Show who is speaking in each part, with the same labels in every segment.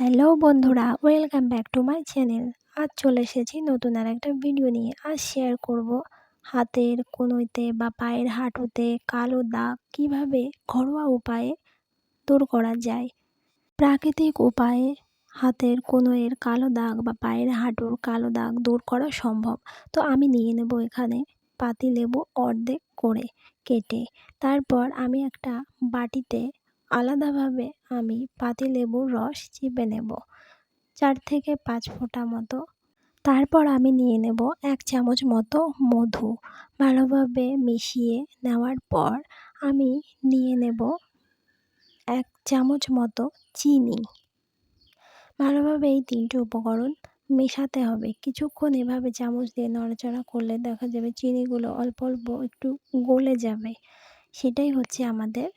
Speaker 1: Hello বন্ধুরা, welcome back to my channel. আজ চলে এসেছি নতুন আর একটা ভিডিও নিয়ে। আজ শেয়ার করব হাতের কোনোইতে বা পায়ের হাঁটুতে কালো দাগ কীভাবে ঘরোয়া উপায়ে দূর করা যায়? প্রাকৃতিক উপায়ে হাতের কোনোয়ের কালো দাগ বা পায়ের হাঁটুর কালো দাগ দূর করা সম্ভব। তো আমি নিয়ে নেব এখানে পাতি লেবু অর্ধেক করে কেটে। তারপর আমি একটা বাটিতে আলাদাভাবে আমি পাতিলেবুর রস চিপে নেব, চার থেকে পাঁচ ফোঁটা মতো। তারপর আমি নিয়ে নেব এক চামচ মতো মধু। ভালোভাবে মিশিয়ে নেওয়ার পর আমি নিয়ে নেব এক চামচ মতো চিনি। ভালোভাবে এই তিনটে উপকরণ মেশাতে হবে। কিছুক্ষণ এভাবে চামচ দিয়ে নড়াচড়া করলে দেখা যাবে চিনিগুলো অল্প অল্প একটু গলে যাবে। সেটাই হচ্ছে আমাদের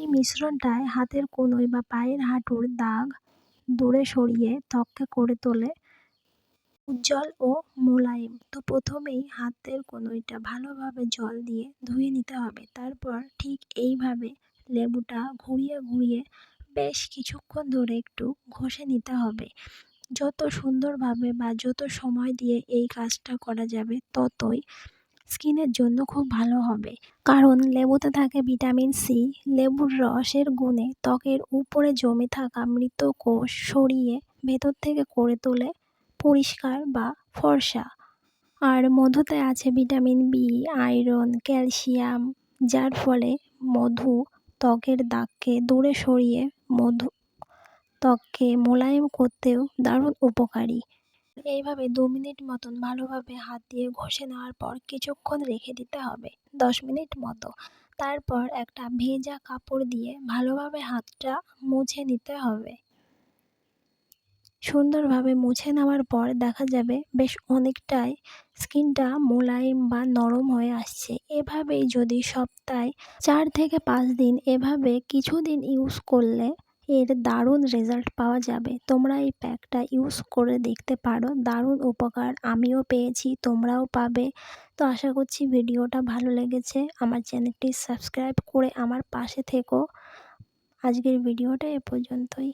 Speaker 1: এই মিশ্রণটায় হাতের কনুই বা পায়ের হাঁটুর দাগ দূরে সরিয়ে ত্বককে করে তোলে। উজ্জ্বল ও মোলায়েম। তো প্রথমেই হাতের কনুইটা ভালোভাবে জল দিয়ে ধুয়ে নিতে হবে। তারপর ঠিক এইভাবে লেবুটা ঘুরিয়ে ঘুরিয়ে বেশ কিছুক্ষণ ধরে একটু ঘষে নিতে হবে। যত সুন্দরভাবে বা যত সময় দিয়ে এই কাজটা করা যাবে, ততই স্কিনের জন্য খুব ভালো হবে। কারণ লেবুতে থাকে ভিটামিন সি, লেবুর রসের গুণে ত্বকের উপরে জমে থাকা মৃত কোষ সরিয়ে ভেতর থেকে করে তোলে পরিষ্কার বা ফর্সা। আর মধুতে আছে ভিটামিন বি, আয়রন, ক্যালসিয়াম, যার ফলে মধু ত্বকের দাগকে দূরে সরিয়ে মধু ত্বককে মোলায়েম করতেও দারুণ উপকারী। এইভাবে দু মিনিট মতন ভালোভাবে হাত দিয়ে ঘষে নেওয়ার পর কিছুক্ষণ রেখে দিতে হবে, দশ মিনিট মতো। তারপর একটা ভেজা কাপড় দিয়ে ভালোভাবে হাতটা মুছে নিতে হবে। সুন্দরভাবে মুছে নেওয়ার পর দেখা যাবে বেশ অনেকটাই স্কিনটা মোলায়েম বা নরম হয়ে আসছে। এভাবেই যদি সপ্তাহে চার থেকে পাঁচ দিন এভাবে কিছুদিন ইউজ করলে এর দারুণ রেজাল্ট পাওয়া যাবে। তোমরা এই প্যাকটা ইউজ করে দেখতে পারো। দারুণ উপকার আমিও পেয়েছি, তোমরাও পাবে। তো আশা করছি ভিডিওটা ভালো লেগেছে। আমার চ্যানেলটি সাবস্ক্রাইব করে আমার পাশে থেকো। আজকের ভিডিওটা এ পর্যন্তই।